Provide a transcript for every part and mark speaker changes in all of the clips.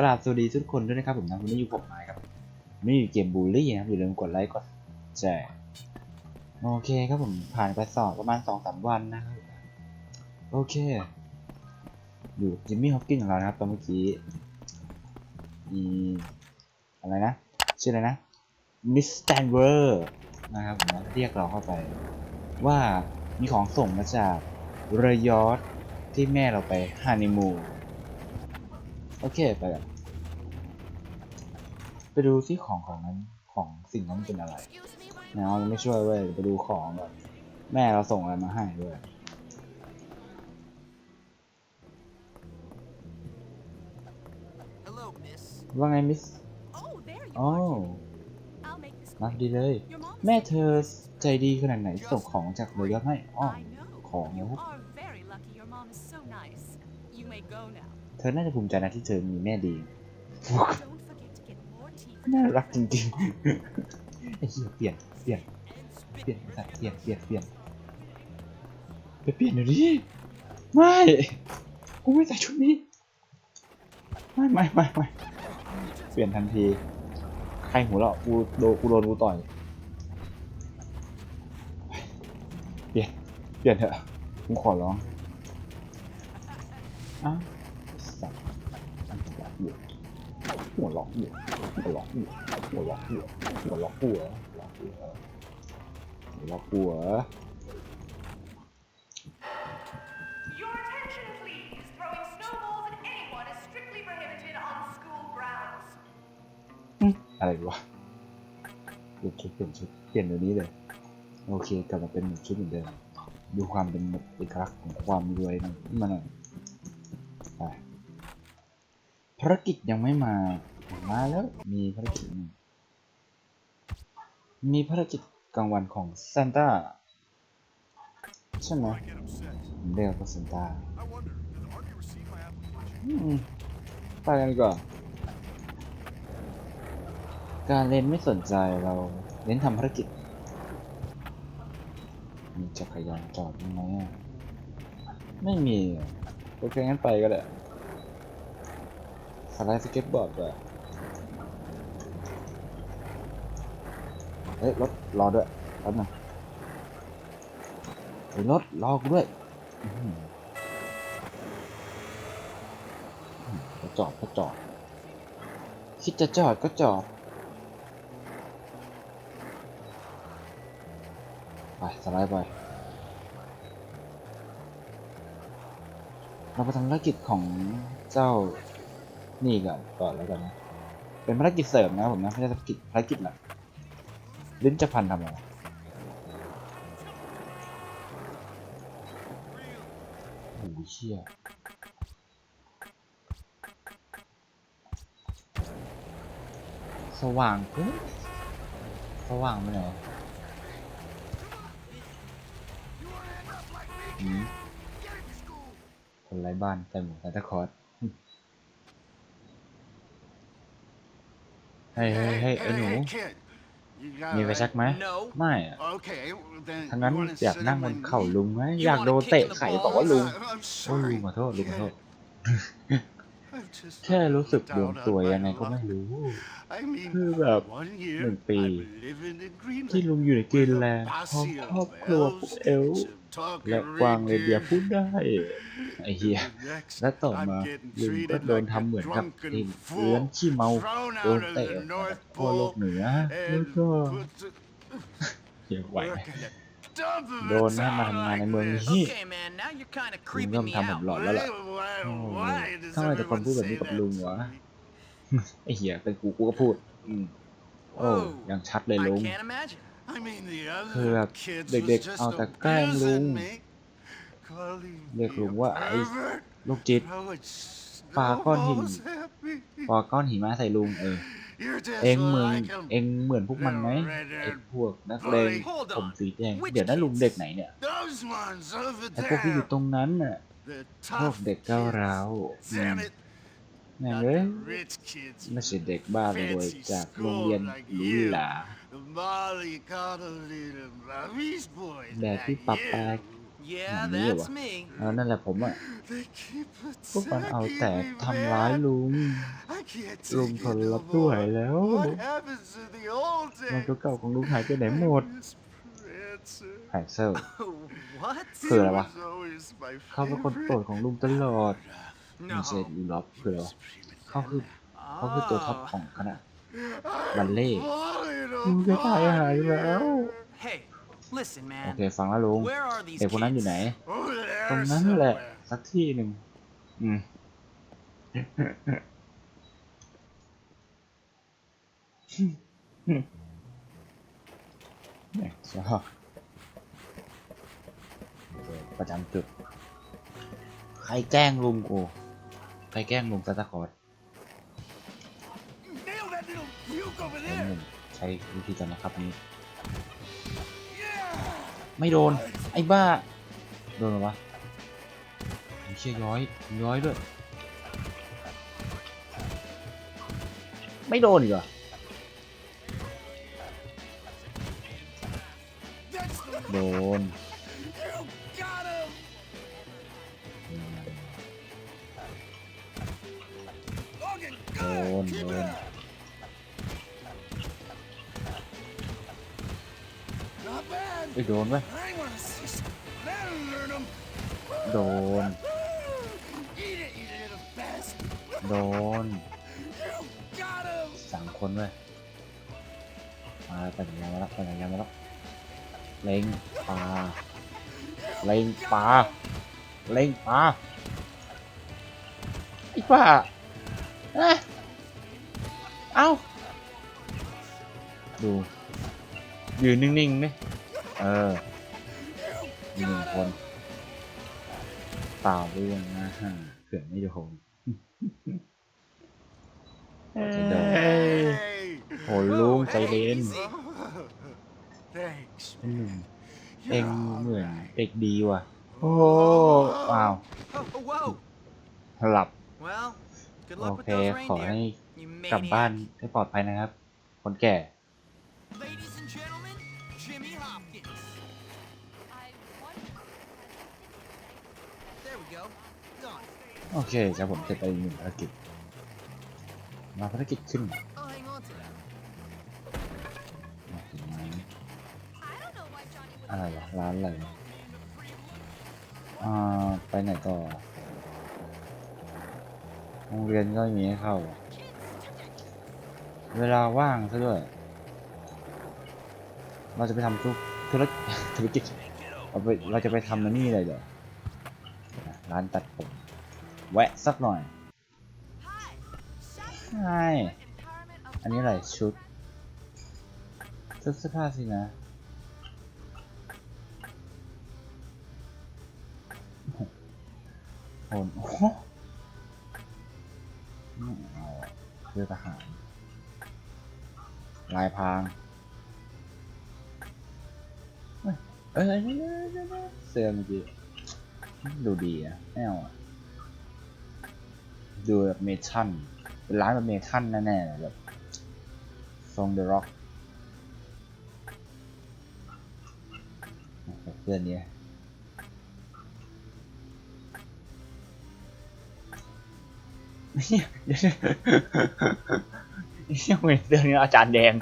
Speaker 1: กราบสวัสดีทุกคนด้วยนะครับผมนะวันนี้อยู่ผมไม้ครับนี่อยู่เกมบูลลี่นะครับอย่าลืมกดไลค์กดแชร์โอเคครับผมผ่านไปสอบประมาณสองสามวันนะครับโอเค อยู่จิมมี่ฮอปกินของเรานะครับตอนเมื่อกี้มีอะไรนะชื่ออะไรนะมิสแตนเวอร์นะครับผมเรียกเราเข้าไป ว่ามีของส่งมาจากเรยอทที่แม่เราไปฮันนีมูน โอเคไปกันไปดูซิของของนั้นของสิ่งนั้นเป็นอะไรนะเราไม่ช่วยเว้ยไปดูของก่อนแม่เราส่งอะไรมาให้ด้วย
Speaker 2: Hello, miss.
Speaker 1: ว่าไงมิส
Speaker 3: Oh, there you
Speaker 1: อ๋อ
Speaker 3: are. I'll make this
Speaker 1: มา
Speaker 3: quick.
Speaker 1: ดีเลย
Speaker 3: Your mom
Speaker 1: แม่
Speaker 3: said
Speaker 1: เธอใจดีขนาดไหนส่งของจากเรยอทให้อ๋อ
Speaker 3: I know.
Speaker 1: ของ
Speaker 3: You
Speaker 1: นะ
Speaker 3: are very lucky. Your mom is so nice. You may go now.
Speaker 1: เธอน่าจะภูมิใจนะที่เธอมีแม่ดี
Speaker 3: Don't forget to get more tea. for
Speaker 1: น่า
Speaker 3: Dad.
Speaker 1: รักจริงๆไอ้เหี้ยเปลี่ยนเปลี่ยนเปลี่ยนไอ้สัตว์เปลี่ยนเปลี่ยนเปลี่ยนไปเปลี่ยนเดี๋ยวนี้ไม่กูไม่ใส่ชุดนี้ไม่ไม่ไม่ไม่เปลี่ยนทันทีใครหัวเราะกูโดนกูโดนกูต่อยเปลี่ยนเปลี่ยนเถอะกูขอร้องอ้าวสัตว์ หัวเราะอยู่หัวเราะอยู่หัวเราะอยู่หัวหัวเราะหัวหัวเราะหัว
Speaker 4: Your attention, please. Throwing snowballs at anyone is strictly prohibited on school grounds.
Speaker 1: อะไรวะเปลี่ยนชุดเปลี่ยนชุดเปลี่ยนเดี๋ยวนี้เลย โอเคกลับมาเป็นชุดเหมือนเดิม ดูความเป็นเอกลักษณ์ของความรวยนะมาหน่อย ภารกิจยังไม่มามาแล้วมีภารกิจมีภารกิจกลางวันของซานต้าใช่ไหมเรียกว่าซานต้าไปกันดีกว่อนการเล่นไม่สนใจเราเน้นทำภารกิจ มีจักรยานจอดไหมไม่มีโอเคงั้นไปก็ได้ สไลด์สเก็ตบอร์ดด้วยเฮ้ยรถรอด้วยแป๊บนึงเฮ้ยรถรอกูด้วยอื้อหืออื้อหือก็จอดก็จอดคิดจะจอดก็จอดไปสไลด์ไปเราไปทำภารกิจของเจ้า นี่ก่อนก่อนแล้วกันนะเป็นภารกิจเสริมนะผมนะไม่ใช่ภารกิจภารกิจหลักลิ้นจะพันทำอะไรโอ้โหเชี่ยสว่างเกินสว่างไปไหนอืมคนไร้บ้านใส่หมวกซานตาคลอส เฮ้ยเฮ้ยเฮ้ยไอ้หนู
Speaker 5: kid. You got
Speaker 1: มีไฟชักไหม
Speaker 2: No.
Speaker 1: ไม่อะ
Speaker 5: Okay, well, then
Speaker 1: ทั้งนั้น
Speaker 5: you wanna
Speaker 1: อยาก
Speaker 5: sit
Speaker 1: นั่ง
Speaker 5: on
Speaker 1: บ
Speaker 5: my
Speaker 1: นเข่า
Speaker 5: knee?
Speaker 1: ลุงไหม
Speaker 2: You
Speaker 1: อยาก
Speaker 2: wanna
Speaker 1: โดน
Speaker 2: kick
Speaker 1: เตะ
Speaker 2: in the
Speaker 1: ไข่
Speaker 2: balls?
Speaker 1: บอกว่าลุง
Speaker 5: I'm
Speaker 1: โอ้ยลุ
Speaker 5: sorry.
Speaker 1: งขอโทษลุงขอโทษ
Speaker 5: I've just
Speaker 1: แค่รู้สึกด
Speaker 5: down
Speaker 1: วงตัว
Speaker 5: on my
Speaker 1: ยังไงก็ไม่
Speaker 5: luck.
Speaker 1: รู้
Speaker 5: I mean,
Speaker 1: คือแบบ
Speaker 5: one year
Speaker 1: หนึ่งปี
Speaker 5: I'm living in Greenland
Speaker 1: ที่ลุงอยู่ในกรีนแลนด์
Speaker 5: with a
Speaker 1: พร้อม
Speaker 5: posse
Speaker 1: ครอบ
Speaker 5: of
Speaker 1: ครัวพวก
Speaker 5: elves,
Speaker 1: เอลฟ์
Speaker 5: talking
Speaker 1: และกวางเรเดีย
Speaker 5: reindeer.
Speaker 1: พูดได้ไอ้เหี้ย
Speaker 5: Next,
Speaker 1: และต่อ
Speaker 5: I'm
Speaker 1: มา
Speaker 5: getting
Speaker 1: ลุงก็
Speaker 5: treated
Speaker 1: โดน
Speaker 5: like
Speaker 1: ทำเหมือน
Speaker 5: a
Speaker 1: กับ
Speaker 5: drunken
Speaker 1: ที่เลื้อน
Speaker 5: fool,
Speaker 1: ขี้เมา
Speaker 5: thrown
Speaker 1: โดน
Speaker 5: out of
Speaker 1: เตะ
Speaker 5: the
Speaker 1: ออกมา
Speaker 5: North
Speaker 1: จากขั้วโลก
Speaker 5: Pole
Speaker 1: เหนือแล้ว
Speaker 5: and
Speaker 1: ก็
Speaker 5: put to-
Speaker 1: เหี้ยไหว
Speaker 5: work
Speaker 1: ไหม
Speaker 5: in the dump of
Speaker 1: โดน
Speaker 5: a
Speaker 1: ให้มา
Speaker 5: town
Speaker 1: ทำงานใน
Speaker 5: like
Speaker 1: เมือง
Speaker 5: this.
Speaker 1: นี้
Speaker 2: Okay, man, now you're kind of
Speaker 1: ลุง
Speaker 2: creeping
Speaker 1: เริ่ม
Speaker 2: me
Speaker 1: ทำผม
Speaker 2: out.
Speaker 1: หลอนแล้วล่ะ
Speaker 5: Why,
Speaker 1: โอ้
Speaker 5: why, why does
Speaker 1: ทำไมแต่คน
Speaker 5: everyone
Speaker 1: พูดแบบ
Speaker 5: say
Speaker 1: นี้กับ
Speaker 5: that
Speaker 1: ลุง
Speaker 5: to
Speaker 1: วะ
Speaker 5: me?
Speaker 1: ไอ้เหี้ยเป็นกูกูก็พูดอืมโอ้
Speaker 2: Whoa.
Speaker 1: ยังชัดเลย
Speaker 2: I
Speaker 1: ลุง คือแบบเด็กๆเอาแต่แกล้งลุงเรียกลุงว่าไอ้ลูกจิตปาก้อนหินปอก้อนหินมะใส่ลุงเออ เองเหมือนเองเหมือนพวกมันไหมไอ้พวกนักเลงผมสีแดงเดี๋ยวนั้นลุงเด็กไหนเนี่ยไอ้พวกที่อยู่ตรงนั้นน่ะพวกเด็กก้าวร้าวแม่งเอ้ยไม่ใช่เด็กบ้าเลยรวยจากโรงเรียนหรูหรา
Speaker 5: The Molly Coddle little Maurice boys.
Speaker 1: แบบที่
Speaker 5: like
Speaker 1: ปับ
Speaker 5: you.
Speaker 1: ปา
Speaker 2: Yeah,
Speaker 1: Mami,
Speaker 2: that's
Speaker 1: wa.
Speaker 2: me.
Speaker 1: เออนั่นแหละผมอะ
Speaker 5: They keep
Speaker 1: พวกมันเอาแต่
Speaker 5: attacking me,
Speaker 1: ทำร้าย
Speaker 5: man.
Speaker 1: ลุง
Speaker 5: I can't
Speaker 1: ลุง
Speaker 5: take
Speaker 1: ท
Speaker 5: it
Speaker 1: น
Speaker 5: no
Speaker 1: รับไม่ไหว
Speaker 5: more.
Speaker 1: แล้ว
Speaker 5: What happens to the old
Speaker 1: มัน
Speaker 5: days?
Speaker 1: เก่าๆของลุงหายไปไหนหมด
Speaker 5: Miss Prancer.
Speaker 1: แพนเซอร์
Speaker 2: what?
Speaker 1: คืออะไรวะ
Speaker 5: He was always my
Speaker 1: เขาเป็นคนโปรด
Speaker 5: favorite.
Speaker 1: ของลุงตลอด
Speaker 2: No.
Speaker 1: ไม่ใช่ลุงล็อบคืออะไรวะ
Speaker 5: Prima
Speaker 1: เขาคือ เขาคือตัวท็อป
Speaker 2: Oh.
Speaker 1: ของคณะ บัลเล่ต์
Speaker 5: Falling
Speaker 1: ลุง จะตายหายแล้ว
Speaker 2: Hey, listen,
Speaker 1: โอ
Speaker 2: man.
Speaker 1: เคฟังแล้วลุง
Speaker 2: Where are these
Speaker 1: เด็กคนนั้นอยู่ไหน
Speaker 2: kids?
Speaker 5: Over
Speaker 1: ตรง
Speaker 5: there
Speaker 1: นั้นแหละ
Speaker 5: somewhere.
Speaker 1: สักที่หนึ่งอืมเนี่ยชอบประจำจุด ใครแกล้งลุงกูใครแกล้งลุงซานตาคลอร์ส
Speaker 5: Nail that little puke over
Speaker 1: ไอ้
Speaker 5: there.
Speaker 1: หนึ่งใช้วิธีการบังคับนี้ ไม่โดน ไอ้บ้า โดนหรอวะเชี่ยย้อย ย้อยด้วย ไม่โดนอีกเหรอโดนโดนโดน ไอ้โดน
Speaker 5: ไหม
Speaker 1: โดน โดนสางคนไว้มาไปไหนยามาแล้วไปไหนยามาแล้วเล็งปลาเล็งปลาเล็งปลาอีกป่าเเอ้าดู ยืนนิ่งๆไหม เออมีหนึ่งคนเปล่าเรื่องนะฮะเผื่อไม่โดนเอ้ย
Speaker 5: Hey.
Speaker 1: โหลุงใจเย็น
Speaker 2: easy.
Speaker 5: Thanks.
Speaker 1: หนึ่ง
Speaker 5: You're
Speaker 1: เองเหมือน
Speaker 5: alright.
Speaker 1: เด็กดีว่ะ โอ้ว้าว
Speaker 2: Oh, whoa.
Speaker 1: หลับ
Speaker 2: Well, good
Speaker 1: โอ
Speaker 2: luck with
Speaker 1: เค
Speaker 2: those
Speaker 1: ขอให้
Speaker 2: reindeer. You
Speaker 1: กลับบ้าน
Speaker 2: maniac.
Speaker 1: ให้ปลอดภัยนะครับ คนแก่ โอเคครับผมเสร็จไปอีกหนึ่งภารกิจ มาภารกิจขึ้นมาถึงไหมอะไรวะร้านอะไรอ่าไปไหนต่อโรงเรียนก็ไม่มีให้เข้า เวลาว่างซะด้วย เราจะไปทำธุรกิจธุรกิจเราไปเราจะไปทำนั่นนี่เลยเดี๋ยวร้านตัดผม แวะสักหน่อยใช่อันนี้อะไรชุด ชุดเสื้อผ้าสินะโอนโอ้โหไม่เอาคือทหาร ลายพรางเอ้ยเสื้อเมื่อกี้ดูดีอะไม่เอาอะ ดูแบบเมทัลเป็นร้านแบบเมทัลแน่ๆแบบทรงเดอะร็อกเพื่อนเนี้ยเนี่ยเว้ยเรื่องนี้อาจารย์แดง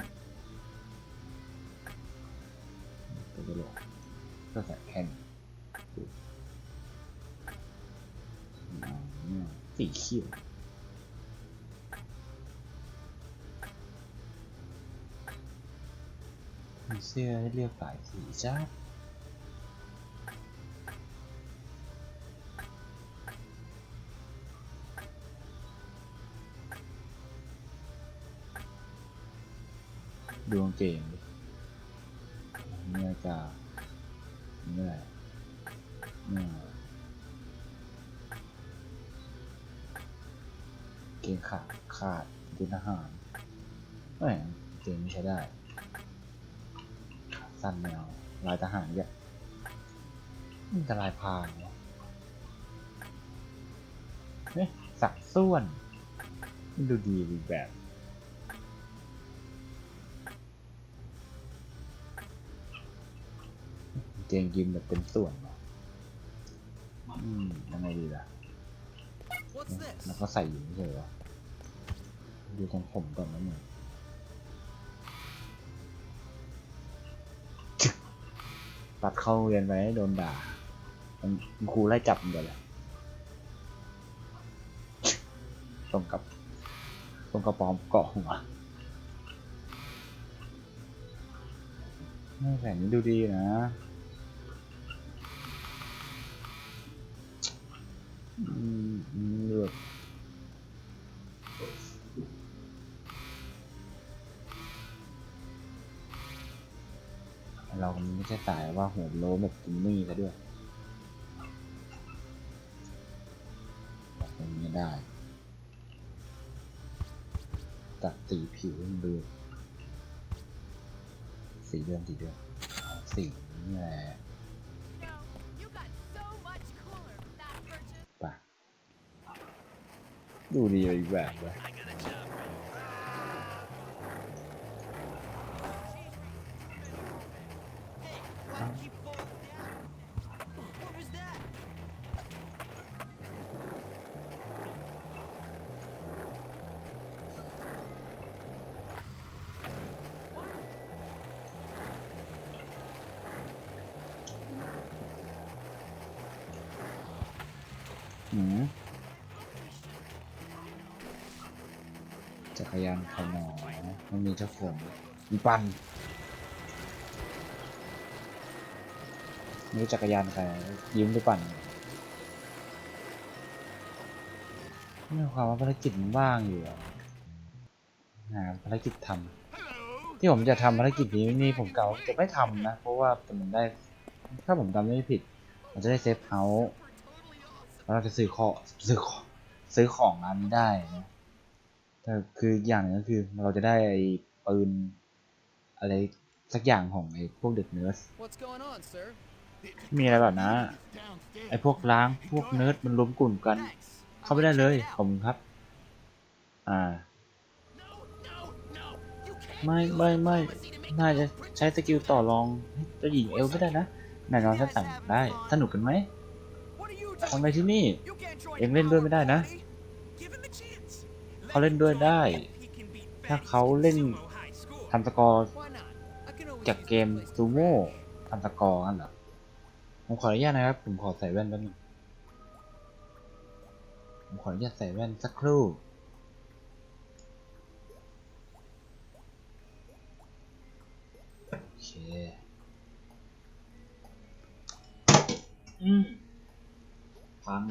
Speaker 1: ตัวตลกก็ใส่แค่นี้ อสีเขียวมีเสื้อให้เลือกหลายสีจ้าดูกางเกงดิเมื่อกาเมื่อเดเป็นอาหารแหมเกงนี้ใช้ได้ขาสั้นแนวลายทหารเยอะมันจะลายพรางวะเฮ้ยสักส่วนมันดูดีอีกแบบเกงยิมแบบเป็นส่วนวะดีล่ะ
Speaker 2: What's this?
Speaker 1: แล้วก็ใส่อยู่ไม่ใช่เหรอ ดูตรงผมก่อนนะมึงตัดเข้าเรียนไปให้โดนด่า มันครูไล่จับมันก่อนแหละตรงกับตรงกระป๋อมเกาะหัวไม่แผนนี้ดูดีนะอืมอืมเเราไม่ใช่สายว่าหัวโลแบบกินมี่ซะด้วยแบบนี้ได้ ตัดสีผิวให้ดูสีเดิมสีเดิมเอาสีนี่แหละปะดูดีอีกแบบเลย หืมจักรยานขนอมันมีเจ้าของมีปั่น ไม่จักรยานใครยืมหรือปั่นนี่ความว่าภารกิจมันว่างอยู่อะหาภารกิจทำที่ผมจะทำภารกิจนี้นี่ผมเก่าจะไม่ทำนะ เพราะว่าผมได้ ถ้าผมจำไม่ผิดมันจะได้เซฟเฮาส์แล้วเราจะซื้อของซื้อของซื้อของร้านนี้ได้นะแต่คืออย่างหนึงก็คือเราจะได้ไอ้ปืนอะไรสักอย่างของไอ้พวกเด็กเนิร์ มีอะไรแบบนะไอ้พวกล้างพวกเนิร์ดมันรวมกลุ่มกัน เข้าไม่ได้เลยขอบคุณครับ อ่า ไม่ไม่ไม่น่าจะใช้สกิลต่อรองให้เจะหญิงเอลไม่ได้นะแน่นอนฉันสั่งได้สนุกกันไหมทำ
Speaker 2: doing?
Speaker 1: ไมที่นี่ เอ็งเล่นด้วยไม่ได้นะเขาเล่นด้วยได้ ถ้าเขาเล่นทำสกอร์จากเกมซูโม่ทำสกอร์กันเหรอ ผมขออนุญาตนะครับ ผมขอใส่แว่นแป๊บนึงผมขออนุญาตใส่แว่นสักครู่โอเคอืมพัง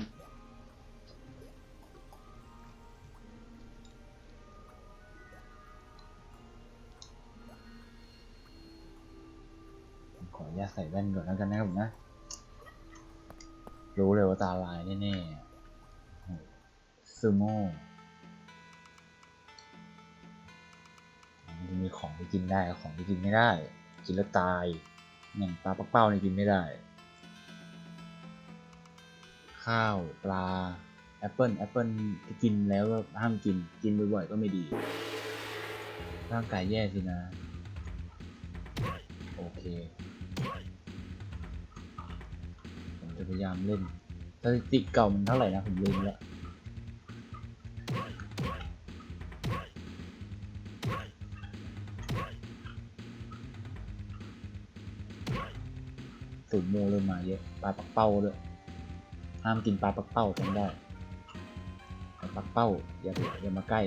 Speaker 1: ผมขออนุญาตใส่แว่นก่อนแล้วกันนะครับผมนะ รู้เลยว่าตาลายแน่ๆซูโม่จะมีของที่กินได้ของที่กินไม่ได้ กินแล้วตายอย่างปลาปักเป้านี่กินไม่ได้ ข้าวปลาแอปเปิลแอปเปิลที่กินแล้วก็ห้ามกินกินบ่อยๆก็ไม่ดี ร่างกายแย่สินะ โอเค พยายามเล่นสถิติเก่ามันเท่าไหร่นะผมลืมแล้วสูตรโมเริ่มมาเยอะปลาปักเป้าด้วยห้ามกินปลาปักเป้าจำได้ปลาปักเป้าอย่าอย่ามาใกล้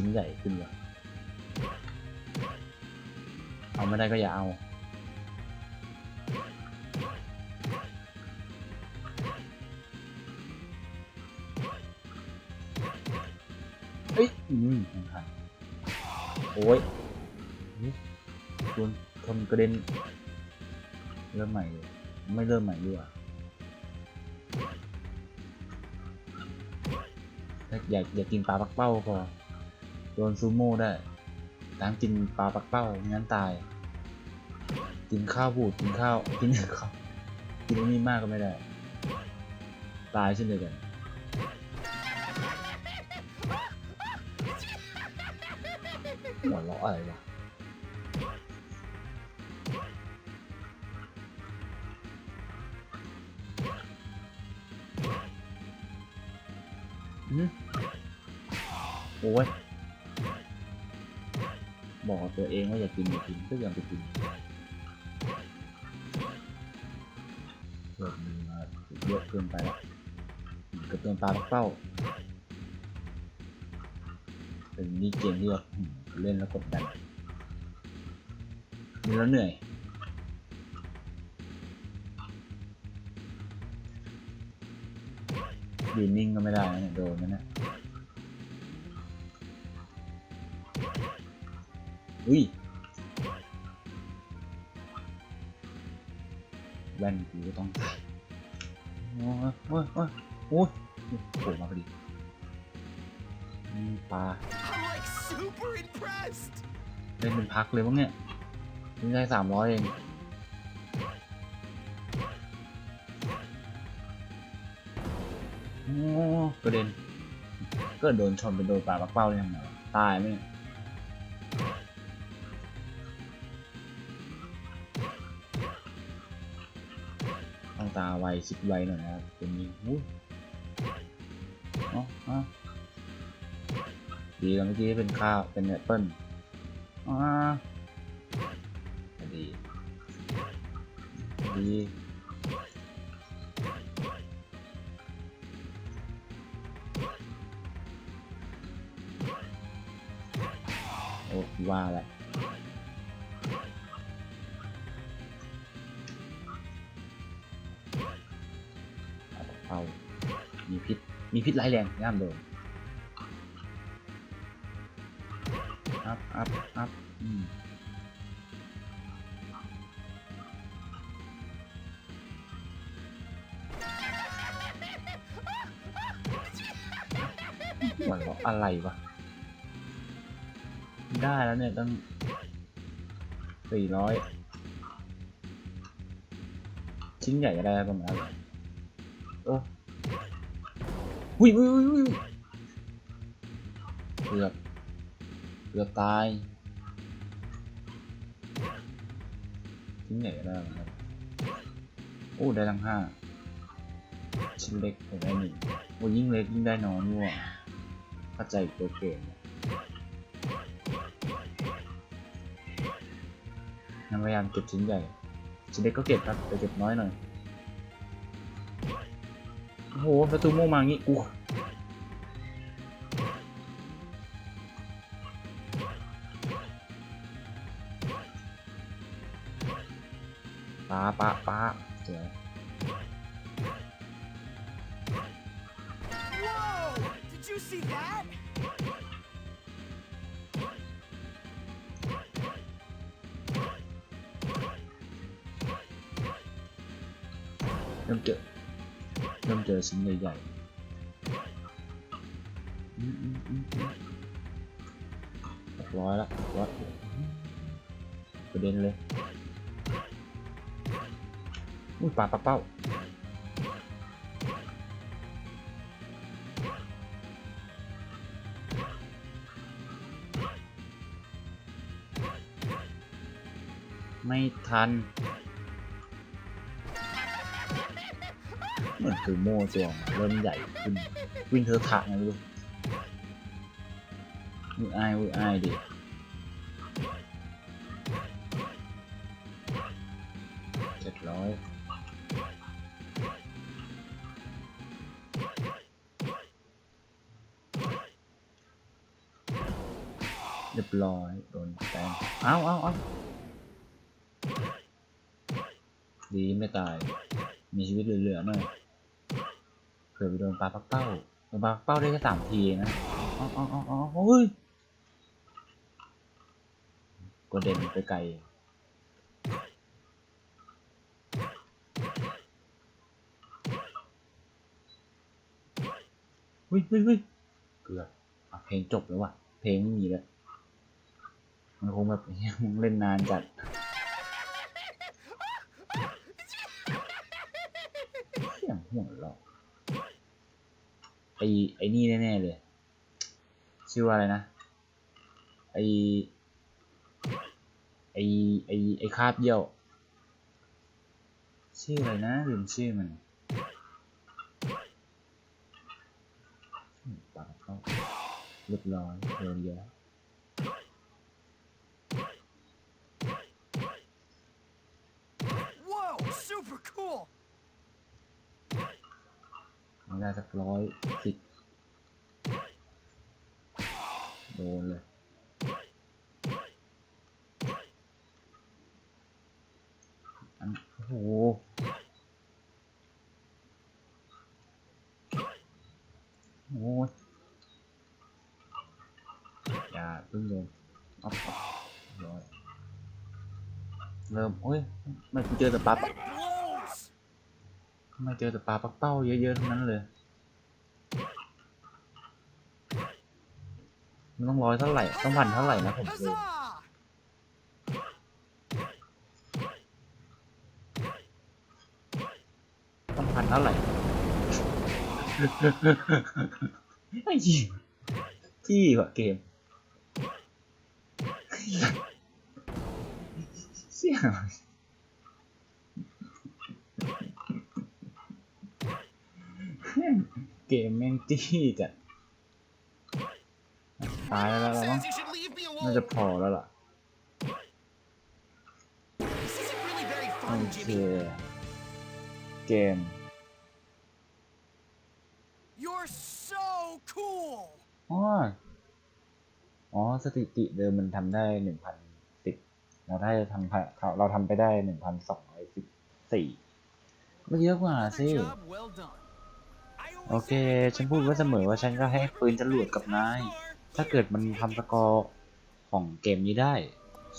Speaker 1: ชิ้นใหญ่ขึ้นว่ะเอาไม่ได้ก็อย่าเอาเอ้ยอืมหันโอ้ยโดนชนกระเด็น เริ่มใหม่เลยไม่เริ่มใหม่ดีกว่าอยากอยากกินปลาปักเป้าพอ นซูโม่ได้ตามกินปลาปักเป้างั้นตาย กินข้าวบูดกินข้าวกินข้าวกินนี่มากก็ไม่ได้ ตายเช่นเดียวกันหัวเราะอะไรวะ อย่ากินอย่ากินก็ยังไปกินเกิดมีมาเยอะเกินไปแล้วกระเตือนปลาเป้าเป็นนี่เกมที่แบบเล่นแล้วกดดันเล่แล้วเหนื่อยยืนนิ่งก็ไม่ได้นะโดนนั่นนะอุ้ย แว่นกูก็ต้องใส่โอ้ยโอ้ยโอ้ยโอ้ยโผล่มาพอดีอืมปลา
Speaker 5: I'm like super impressed.
Speaker 1: เล่นเป็นพักเลยมั้งเนี่ยนี่ได้สามร้อยเองโอ้กระเด็นก็โดนชนเป็นโดนปลาปักเป้าเลยยังไงวะตายไหมาไวสิบไวหน่อยนะครับเป็นนี้อู้เอ๋อาดีแล้วเมื่อกี้เป็นข้าวเป็นแอปเปิ้ลอ่าดีดี ษร้ายแรงย่ามโดนอัพอัพอัพอืมหัวเราะอะไรวะ ได้แล้วเนี่ยตั้งสี่ร้อยชิ้นใหญ่ก็ได้ประมาณนั้น อุ้ยอุ้ยอุ้ยเกือบเกือบตายชิ้นใหญ่ก็ได้ประมาณนั้นโอ้ได้ทั้งห้าชิ้นเล็กได้หนึ่งโอ้ยิ่งเล็กยิ่งได้น้อยนี่หว่าเข้าใจตัวเก่งพยายามเก็บชิ้นใหญ่ชิ้นเล็กก็เก็บครับแต่เก็บน้อยหน่อย โอ้โหประตูโม่มางี้อู้ปลาปลาปลาสวย
Speaker 5: Whoa! Did you see that?
Speaker 1: เริ่มเจอเริ่มเจอชิ้นใหญ่ๆหกร้อยละหกร้อยประเด็นเลยอุ้ยปลาปลาเป้าไม่ทัน มือนคือโม่ตัวเริ่มใหญ่ขึ้น วิ่งเธอถะไงไม่รู้อุ้ยอายอุ้ยอายดิเจ็ดร้อยเรียบร้อยโดนแตงเอาเอาเอาดีไม่ตาย มีชีวิตเหลือๆหน่อย ผื่อไปโดนปลาปักเป้าโดนปลาปักเป้าได้แค่สามทีนะอ๋ออ๋ออ๋ออ๋อเฮ้ยกระเด็นไปไกลเฮ้ยเฮ้ยเฮ้ยเกือบเพลงจบแล้วว่ะ เพลงไม่มีแล้ว มันคงแบบมึงเล่นนานจัดหัวเราะ ไอ้ไอ้นี่แน่ๆเลย ชื่อว่าอะไรนะ ไอ้ไอ้ไอไอคาบเยี่ยว ชื่ออะไรนะลืมชื่อมันปากเขาเรียบร้อยโดนเยอะ ได้สักร้อยสิบโดนเลยอันโอ้โหโอ้ยอย่าเพิ่งลงเอัพร้อยเริ่มโอ้ยไมันเจอแต่ปลาปัก
Speaker 5: Blows.
Speaker 1: ทำ ไม่เจอแต่ปลาปักเป้าเยอะๆทั้งนั้นเลย มันต้องร้อยเท่าไหร่ ต้องพันเท่าไหร่นะผมเลยต้องพันเท่าไหร่ไอ้ยี่จี้ว่ะเกมเสี่ยง เกมแม่งจี้จัดตายแล้วแล้วมั้ง
Speaker 5: Says you should leave me
Speaker 1: น่า
Speaker 5: alone.
Speaker 1: จะพอแล้วล่ะ
Speaker 5: This isn't really very
Speaker 1: โอ
Speaker 5: fun,
Speaker 1: เค
Speaker 5: Jimmy.
Speaker 1: เกม
Speaker 5: You're so cool.
Speaker 1: อ๋ออ๋อสถิติเดิมมันทำได้หนึ่งพันสิบเราได้ทำเราทำไปได้หนึ่งพันสองร้อยสิบสี่ไม่เยอะกว่าสิ
Speaker 5: Job well done.
Speaker 1: โอเค ฉันพูดไว่าเสมอว่าฉันก็ให้ปืนจรวดกับนาย ถ้าเกิดมันทำสกอร์ของเกมนี้ได้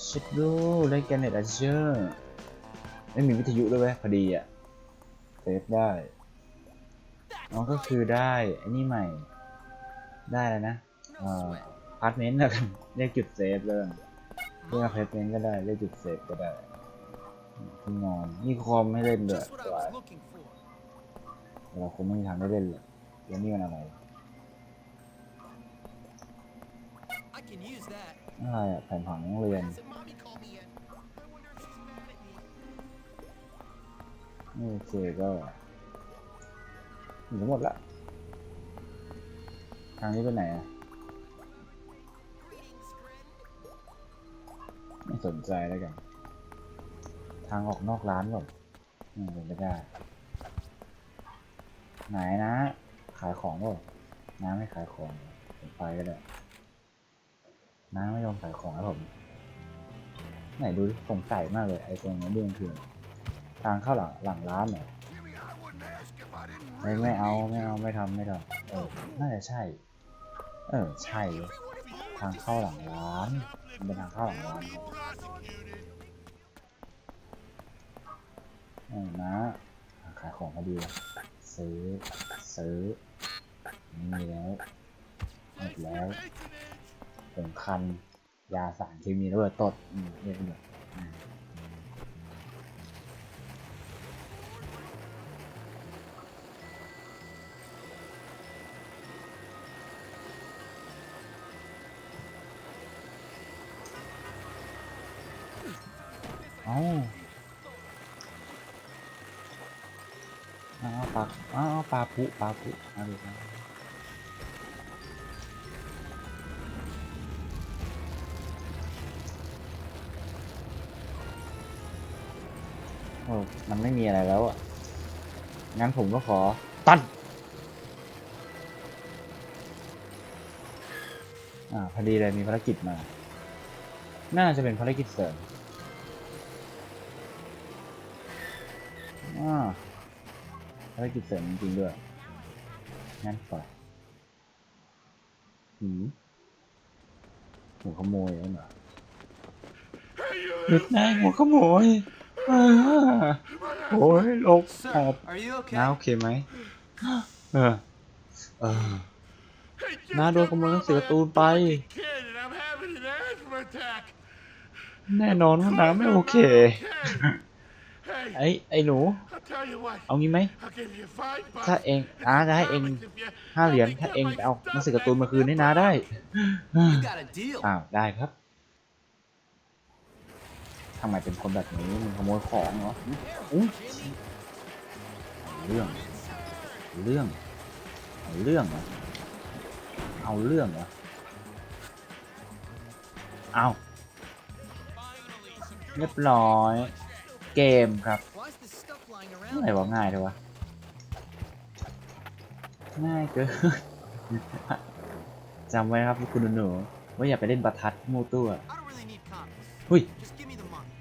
Speaker 1: ชิดดูได้แกนเน็ตอัเชอร์ไม่มีวิทยุด้วยเว้ยพอดีอะเซฟได้อ๋อก็คือได้อ้นี่ใหม่ ได้แล้วนะเอ่อพาร์ทเมนต์นะครับเรียกจุดเซฟเลยเรียกพาร์ทเมนต์ก็ได้เรียกจุดเซฟก็ได้ที่นอนนี่คอมให้เล่นด้วย
Speaker 5: Just what I
Speaker 1: สวย
Speaker 5: was looking for.
Speaker 1: เราคงไม่มีทางได้เล่นเลยแล้วนี่มันอะไร
Speaker 5: I can use that.
Speaker 1: อะไรอะแผ่นผังโรงเรียน
Speaker 5: Hasn't mommy called me yet? I wonder if she's mad at me.
Speaker 1: โอเคก็ถึงหมดละทางนี้ไปไหนอะ
Speaker 5: Greetings, friend.
Speaker 1: ไม่สนใจแล้วกัน ทางออกนอกร้านก่อนอืมเป็นไม่ได้ ไหนนะ ขายของเปล่น้าไม่ขายของผมไปก็ได้น้าไม่ยอมขายของให้ผม ไหนดูสงสัยมากเลยไอ้ตรงนี้เรื่องคือทางเข้าหลังหลังร้านเหรอไม่ไม่เอาไม่เอาไม่ทำไม่ทำเออน่าจะใช่ เออใช่ ทางเข้าหลังร้านเป็นทางเข้าหลังร้านครับเออนะขายของพอดีเลย ซื้อ ซื้อ นี่แล้วหมดแล้วผงคัน ยาสารเคมีระเบิดตดอืมเรียกระเบิดอืมเอ้ เอาเอาปลาปุปลาปุเอาดูนะโอ้มันไม่มีอะไรแล้วอะ งั้นผมก็ขอ ตัน อ่า พอดีเลยมีภารกิจมา น่าจะเป็นภารกิจเสริมอ่าารกิจเสริมจริงๆด้วยงั้นไปหืมหัวขโมยนั่นเหรอหยุดนายหัวขโมยอ่าโอ้ยลบออบ
Speaker 5: are you okay?
Speaker 1: น้าโอเคไหมเออเออน้าโดนขโมยหนังสือการ์ตูนไป
Speaker 2: Kid, and I'm having an asthma attack.
Speaker 1: แน่นอนว่าน้าไม่โอเค
Speaker 2: Okay.
Speaker 6: Hey,
Speaker 1: ไอ้ยไอ้หนู
Speaker 6: I'll tell you what.
Speaker 1: เอางี้ไหม
Speaker 6: I'll give you five bucks.
Speaker 1: ถ้าเองอาจะให้เองห้าเหรียญ ถ้าเองไปเอาหนังสือการ์ตูนมาคืนให้น้าได้
Speaker 5: You got a deal.
Speaker 1: อ้าว ได้ครับ ทำไมเป็นคนแบบนี้มึงขโมยของเหรออุ้ยเรื่อง เรื่อง เอาเรื่องเหรอ เอาเรื่องเหรอ เอาเรียบร้อย เกมครับ
Speaker 5: Why is this stuff lying
Speaker 1: อะไร
Speaker 5: around?
Speaker 1: วะง่ายเลยวะ ง่ายเกินจำไว้นะครับคุณหนูๆว่าอย่าไปเล่นประทัดมูตัว
Speaker 5: I don't really need comics.
Speaker 1: หุ้ย
Speaker 5: Just give me the money.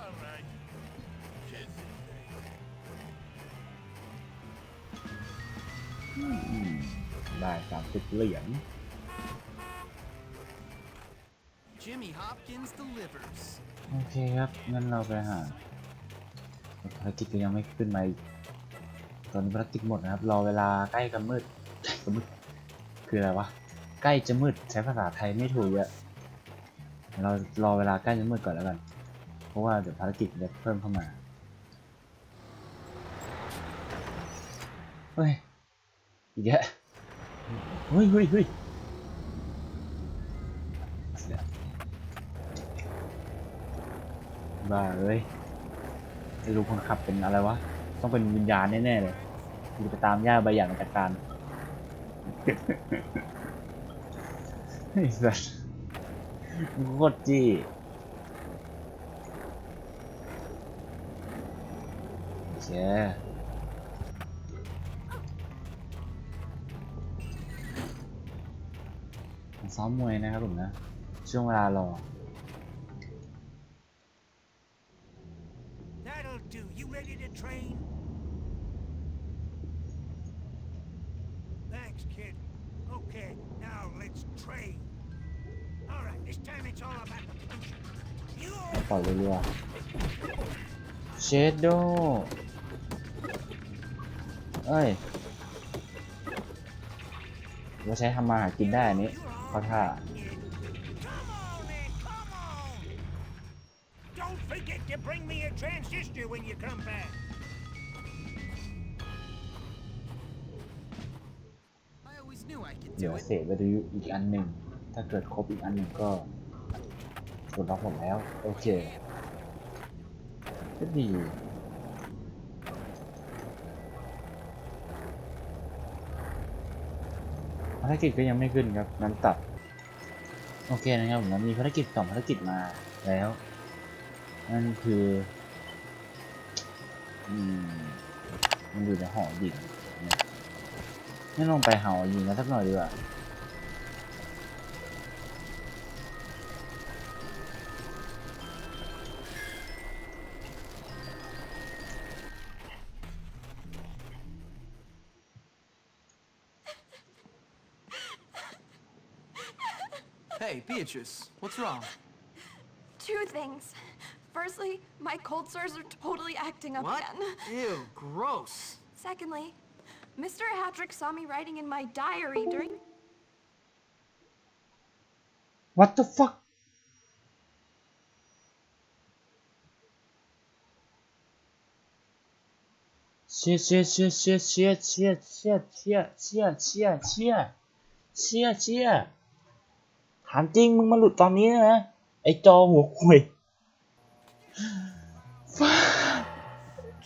Speaker 6: All right. Kids.
Speaker 1: อืมได้สามสิบเหรียญ
Speaker 5: Jimmy Hopkins delivers.
Speaker 1: โอเคครับงั้นเราไปหาภารกิจก็ยังไม่ขึ้นมาตอนนี้ภารกิจหมดนะครับ รอเวลาใกล้กันมืดใกล้กันมืดคืออะไรวะใกล้จะมืดใช้ภาษาไทยไม่ถูกเยอะเรารอเวลาใกล้จะมืดก่อนแล้วกัน เพราะว่าเดี๋ยวภารกิจจะเพิ่มเข้ามาเฮ้ยอีกแล้วเฮ้ยเฮ้ยเฮ้ย บ้าเลยไอ้ลูกคนขับเป็นอะไรวะ ต้องเป็นวิญญาณแน่ๆเลยกูจะไปตามย่าใบหยางมาจัดการไอ้สัสมึงโคตรจี้โอเคมาซ้อมมวยนะครับผมนะ ช่วงเวลารอ เชดโดเอ้ยว่าใช้ทำมาหากินได้อันนี้
Speaker 2: You're
Speaker 1: เพราะ
Speaker 2: all
Speaker 1: ถ้า
Speaker 2: right, kid. Come on, then, come on. Don't forget to bring me a transistor when you come back.
Speaker 5: I always knew I could
Speaker 1: เหลื
Speaker 5: do
Speaker 1: อ
Speaker 5: it.
Speaker 1: เศษวิทยุอีกอันหนึ่ง ถ้าเกิดครบอีกอันหนึ่งก็กดล็อกหมดแล้ว โอเค ก็ดีภารกิจก็ยังไม่ขึ้นครับนั้นตัด โอเคนะครับผมมีภารกิจสองภารกิจมาแล้ว นั่นคืออืมมันอยู่ในหอดินเนี่ยไม่ลงไปหาหอยิงกันสักหน่อยดีกว่า
Speaker 5: Beatrice, what's wrong?
Speaker 7: Two things. Firstly, my cold sores are totally acting up
Speaker 5: what?
Speaker 7: again.
Speaker 5: Ew, gross.
Speaker 7: Secondly, Mr. Hatrick saw me writing in my diary during...
Speaker 1: What the fuck? Shit, shit, shit, shit, shit, shit, shit, shit, shit, shit, shit, shit. ถามจริงมึงมาหลุดตอนนี้นะ ไอจอหัวคุย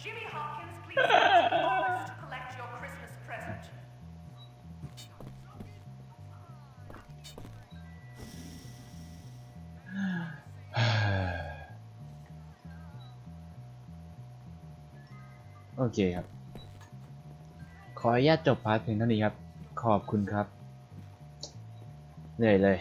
Speaker 4: Jimmy Hopkins, please come to the office to collect your Christmas present.
Speaker 1: โอเคครับ ขออนุญาตจบพาร์ทเพียงเท่านี้ครับ ขอบคุณครับ เหนื่อยเลย